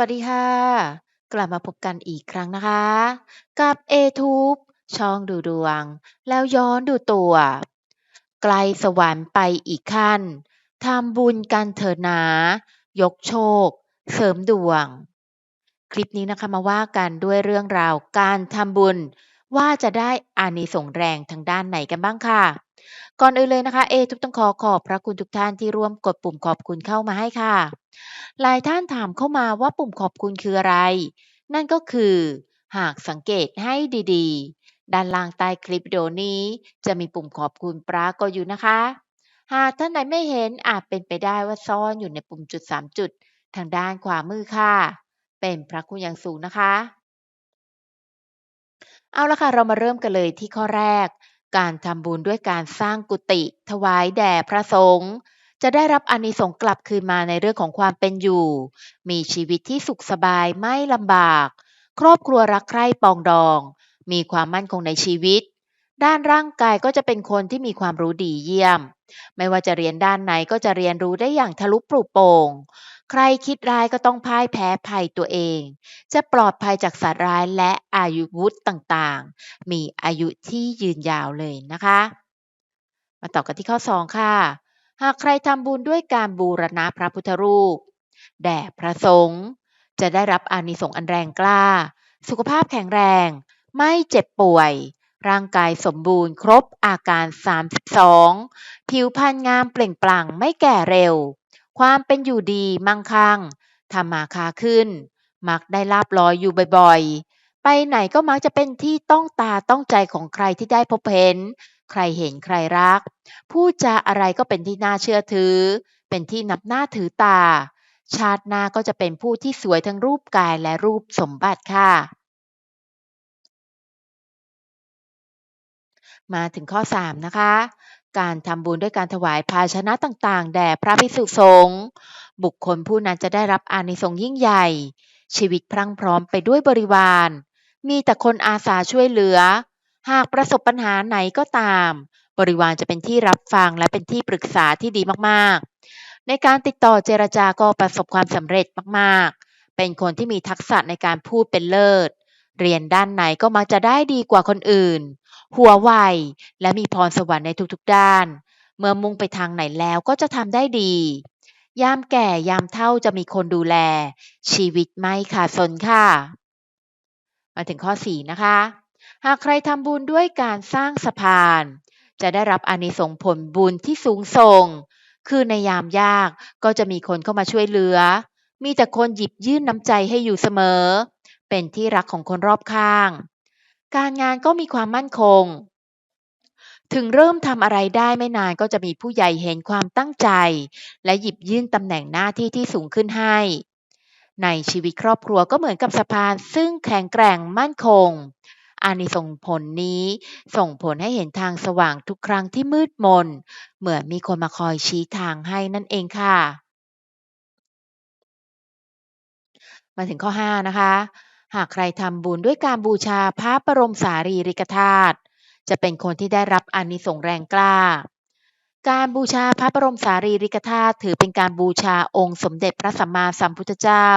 สวัสดีค่ะ กลับมาพบกันอีกครั้งนะคะ กับ a t u b e ช่องดูดวง แล้วย้อนดูตัว ไกลสวรรค์ไปอีกขั้นทำบุญกันเถิดหนา ยกโชค เสริมดวง คลิปนี้นะคะมาว่ากันด้วยเรื่องราวการทำบุญ ว่าจะได้อานิสงส์แรงทางด้านไหนกันบ้างค่ะ ก่อนอื่นเลยนะคะเอทุกต้องขอขอบพระคุณทุกท่านที่ร่วมกดปุ่มขอบคุณเข้ามาให้ค่ะ หลายท่านถามเข้ามาว่าปุ่มขอบคุณคืออะไร นั่นก็คือ หากสังเกตให้ดีๆ ด้านล่างใต้คลิปวิดีโอนี้ จะมีปุ่มขอบคุณปรากฏอยู่นะคะ หากท่านไหนไม่เห็นอาจเป็นไปได้ว่าซ่อนอยู่ในปุ่มจุด 3 จุด ทางด้านขวามือค่ะ เป็นพระคุณอย่างสูงนะคะ เอาละค่ะเรามาเริ่มกันเลยที่ข้อแรก การทำบุญด้วยการสร้างกุฏิถวายแด่พระสงฆ์จะได้รับอานิสงส์กลับคืนมาในเรื่องของความเป็นอยู่ มีชีวิตที่สุขสบายไม่ลำบาก ครอบครัวรักใคร่ปองดอง มีความมั่นคงในชีวิต ด้านร่างกายก็จะเป็นคนที่มีความรู้ดีเยี่ยม ไม่ว่าจะเรียนด้านไหนก็จะเรียนรู้ได้อย่างทะลุปลุโปร่ง ใครคิดร้ายก็ต้องพ่ายแพ้ภัยตัวเอง จะปลอดภัยจากสัตว์ร้ายและอายุวุธต่างๆ มีอายุที่ยืนยาวเลยนะคะ มาต่อกันที่ข้อ 2 ค่ะ หากใครทำบุญด้วยการบูรณะพระพุทธรูป แด่พระสงฆ์จะได้รับอานิสงส์อันแรงกล้า สุขภาพแข็งแรง ไม่เจ็บป่วย ร่างกายสมบูรณ์ครบอาการ 32 ผิวพรรณงามเปล่งปลั่งไม่แก่เร็ว ความเป็นอยู่ดีมั่งคั่งทำมาค้าขึ้น มักได้ลาบลอยอยู่บ่อยๆ ไปไหนก็มักจะเป็นที่ต้องตาต้องใจของใครที่ได้พบเห็น ใครเห็นใครรักพูดจาอะไรก็เป็นที่น่าเชื่อถือ เป็นที่นับหน้าถือตา ชาติหน้าก็จะเป็นผู้ที่สวยทั้งรูปกายและรูปสมบัติค่ะ มาถึงข้อ 3 นะคะ การทำบุญด้วยการถวายภาชนะต่างๆ แด่พระภิกษุสงฆ์บุคคลผู้นั้นจะได้รับอานิสงส์ยิ่งใหญ่ ชีวิตพรั่งพร้อมไปด้วยบริวาร มีแต่คนอาสาช่วยเหลือ หากประสบปัญหาไหนก็ตาม บริวารจะเป็นที่รับฟังและเป็นที่ปรึกษาที่ดีมากๆ ในการติดต่อเจรจาก็ประสบความสำเร็จมากๆ เป็นคนที่มีทักษะในการพูดเป็นเลิศ เรียนด้านไหนก็มักจะได้ดีกว่าคนอื่น หัวไว และมีพรสวรรค์ในทุกๆด้าน เมื่อมุ่งไปทางไหนแล้วก็จะทำได้ดี ยามแก่ยามเฒ่าจะมีคนดูแล ชีวิตไม่ขาดสนค่ะ มาถึงข้อ 4 นะคะ หากใครทำบุญด้วยการสร้างสะพาน จะได้รับอานิสงส์ผลบุญที่สูงส่ง คือในยามยากก็จะมีคนเข้ามาช่วยเหลือ มีแต่คนหยิบยื่นน้ำใจให้อยู่เสมอ เป็นที่รักของคนรอบข้าง การงานก็มีความมั่นคง ถึงเริ่มทำอะไรได้ไม่นานก็จะมีผู้ใหญ่เห็นความตั้งใจ และหยิบยื่นตำแหน่งหน้าที่ที่สูงขึ้นให้ ในชีวิตครอบครัวก็เหมือนกับสะพานซึ่งแข็งแกร่งมั่นคงอานิสงส์ผลนี้ส่งผลให้เห็นทางสว่างทุกครั้งที่มืดมน เหมือนมีคนมาคอยชี้ทางให้นั่นเองค่ะ มาถึงข้อ 5 นะคะ หากใครทำบุญด้วยการบูชาพระบรมสารีริกธาตุจะเป็นคนที่ได้รับอานิสงส์แรงกล้า การบูชาพระบรมสารีริกธาตุถือเป็นการบูชาองค์สมเด็จพระสัมมาสัมพุทธเจ้า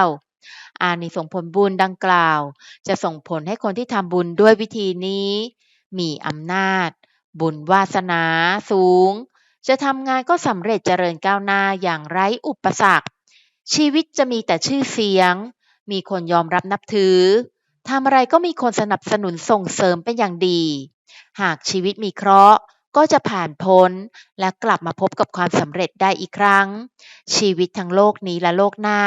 อานิสงส์ผลบุญดังกล่าว จะส่งผลให้คนที่ทำบุญด้วยวิธีนี้ มีอำนาจ บุญวาสนาสูง จะทำงานก็สำเร็จเจริญก้าวหน้าอย่างไร้อุปสรรค ชีวิตจะมีแต่ชื่อเสียง มีคนยอมรับนับถือทำอะไรก็มีคนสนับสนุนส่งเสริมเป็นอย่างดี หากชีวิตมีเคราะห์ก็จะผ่านพ้นและกลับมาพบกับความสำเร็จได้อีกครั้ง ชีวิตทั้งโลกนี้และโลกหน้า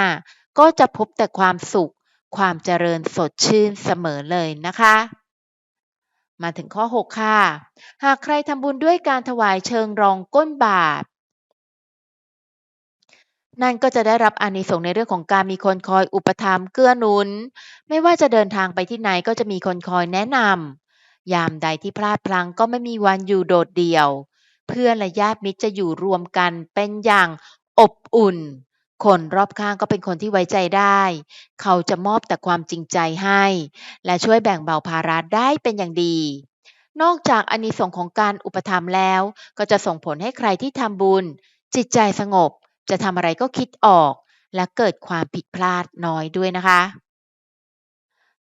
ก็จะพบแต่ความสุข ความเจริญสดชื่นเสมอเลยนะคะ มาถึงข้อ 6 ค่ะ หากใครทำบุญด้วยการถวายเชิงรองก้นบาตร นั่นก็จะได้รับอานิสงส์ในเรื่องของการมีคนคอยอุปถัมภ์เกื้อหนุน ไม่ว่าจะเดินทางไปที่ไหนก็จะมีคนคอยแนะนำยามใดที่พลาดพลั้งก็ไม่มีวันอยู่โดดเดี่ยว เพื่อนและญาติมิตรจะอยู่รวมกันเป็นอย่างอบอุ่น คนรอบข้างก็เป็นคนที่ไว้ใจได้ เขาจะมอบแต่ความจริงใจให้ และช่วยแบ่งเบาภาระได้เป็นอย่างดีนอกจากอานิสงส์ของการอุปถัมภ์แล้ว ก็จะส่งผลให้ใครที่ทำบุญ จิตใจสงบ จะทำอะไรก็คิดออก และเกิดความผิดพลาดน้อยด้วยนะคะ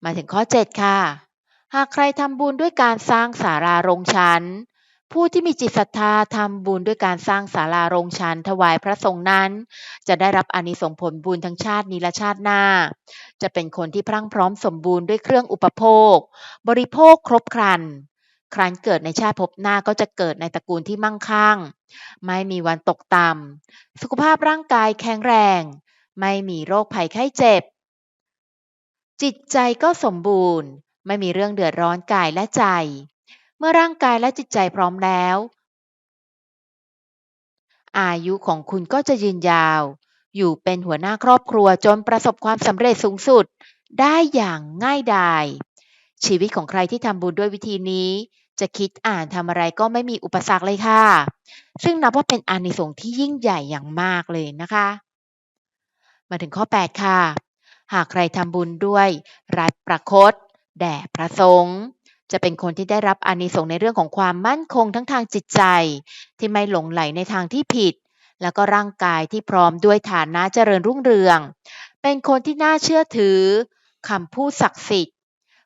มาถึงข้อ 7 ค่ะ หากใครทำบุญด้วยการสร้างศาลาโรงชั้นผู้ที่มีจิตศรัทธาทำบุญด้วยการสร้างศาลาโรงชั้นถวายพระสงฆ์นั้น จะได้รับอานิสงส์ผลบุญทั้งชาตินี้และชาติหน้า จะเป็นคนที่พรั่งพร้อมสมบูรณ์ด้วยเครื่องอุปโภค บริโภคครบครัน ครั้นเกิดในชาติภพหน้าก็จะเกิดในตระกูลที่มั่งคั่ง ไม่มีวันตกต่ำ สุขภาพร่างกายแข็งแรง ไม่มีโรคภัยไข้เจ็บ จิตใจก็สมบูรณ์ ไม่มีเรื่องเดือดร้อนกายและใจ เมื่อร่างกายและจิตใจพร้อมแล้ว อายุของคุณก็จะยืนยาว อยู่เป็นหัวหน้าครอบครัวจนประสบความสำเร็จสูงสุดได้อย่างง่ายดายชีวิตของใครที่ทำบุญด้วยวิธีนี้ จะคิดอ่านทำอะไรก็ไม่มีอุปสรรคเลยค่ะ ซึ่งนับว่าเป็นอานิสงส์ที่ยิ่งใหญ่อย่างมากเลยนะคะ มาถึงข้อ 8 ค่ะ หากใครทำบุญด้วยรัตประคตแด่พระสงฆ์จะเป็นคนที่ได้รับอานิสงส์ในเรื่องของความมั่นคงทั้งทางจิตใจ ที่ไม่หลงไหลในทางที่ผิด แล้วก็ร่างกายที่พร้อมด้วยฐานะเจริญรุ่งเรือง เป็นคนที่น่าเชื่อถือคำพูดศักดิ์สิทธิ์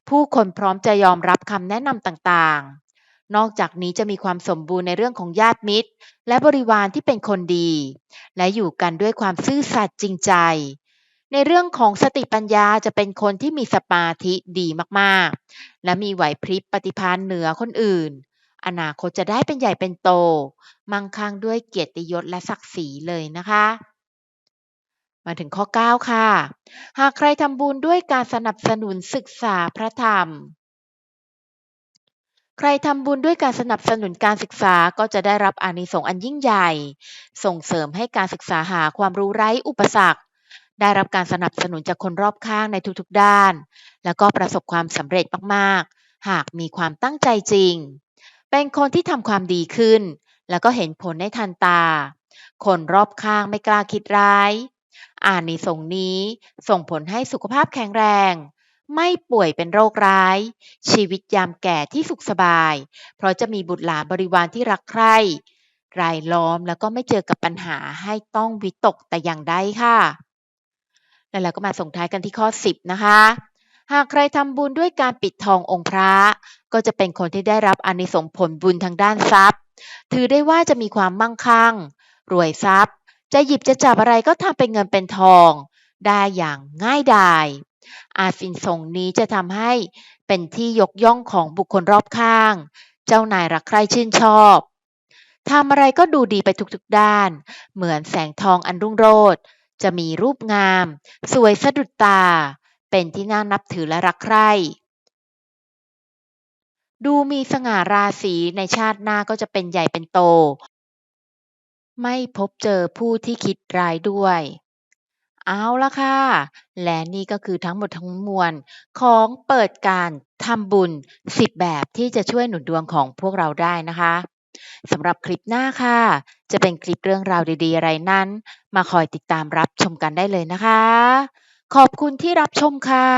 ผู้คนพร้อมจะยอมรับคำแนะนำต่างๆ นอกจากนี้จะมีความสมบูรณ์ในเรื่องของญาติมิตร และบริวารที่เป็นคนดี และอยู่กันด้วยความซื่อสัตย์จริงใจ ในเรื่องของสติปัญญาจะเป็นคนที่มีสมาธิดีมากๆ และมีไหวพริบปฏิภาณเหนือคนอื่น อนาคตจะได้เป็นใหญ่เป็นโต มั่งคั่งด้วยเกียรติยศและศักดิ์ศรีเลยนะคะ มาถึงข้อ 9 ค่ะ หากใครทำบุญด้วยการสนับสนุนศึกษาพระธรรม ใครทำบุญด้วยการสนับสนุนการศึกษาก็จะได้รับอานิสงส์อันยิ่งใหญ่ ส่งเสริมให้การศึกษาหาความรู้ไร้อุปสรรค ได้รับการสนับสนุนจากคนรอบข้างในทุกๆด้าน แล้วก็ประสบความสำเร็จมากๆ หากมีความตั้งใจจริง เป็นคนที่ทำความดีขึ้น แล้วก็เห็นผลในทันตา คนรอบข้างไม่กล้าคิดร้าย อานิสงส์นี้ส่งผลให้สุขภาพแข็งแรง ไม่ป่วยเป็นโรคร้าย ชีวิตยามแก่ที่สุขสบาย เพราะจะมีบุตรหลานบริวารที่รักใคร่รายล้อมแล้วก็ไม่เจอกับปัญหาให้ต้องวิตกแต่อย่างใดค่ะ แล้วเราก็มาส่งท้ายกันที่ข้อ 10 นะคะ หากใครทำบุญด้วยการปิดทององค์พระ ก็จะเป็นคนที่ได้รับอานิสงส์ผลบุญทางด้านทรัพย์ ถือได้ว่าจะมีความมั่งคั่ง รวยทรัพย์ จะหยิบจะจับอะไรก็ทำเป็นเงินเป็นทอง ได้อย่างง่ายดาย อาสินสงนี้จะทำให้เป็นที่ยกย่องของบุคคลรอบข้าง เจ้านายรักใคร่ชื่นชอบทำอะไรก็ดูดีไปทุกๆด้าน เหมือนแสงทองอันรุ่งโรจน์จะมีรูปงาม สวยสะดุดตา เป็นที่น่านับถือและรักใคร่ ดูมีสง่าราศีในชาติหน้าก็จะเป็นใหญ่เป็นโต ไม่พบเจอผู้ที่คิดร้ายด้วย เอาละค่ะ และนี่ก็คือทั้งหมดทั้งมวลของเปิดการทำบุญ 10 แบบที่จะช่วยหนุนดวงของพวกเราได้นะคะสำหรับคลิปหน้าค่ะ จะเป็นคลิปเรื่องราวดี ๆ อะไรนั้น มาคอยติดตามรับชมกันได้เลยนะคะ ขอบคุณที่รับชมค่ะ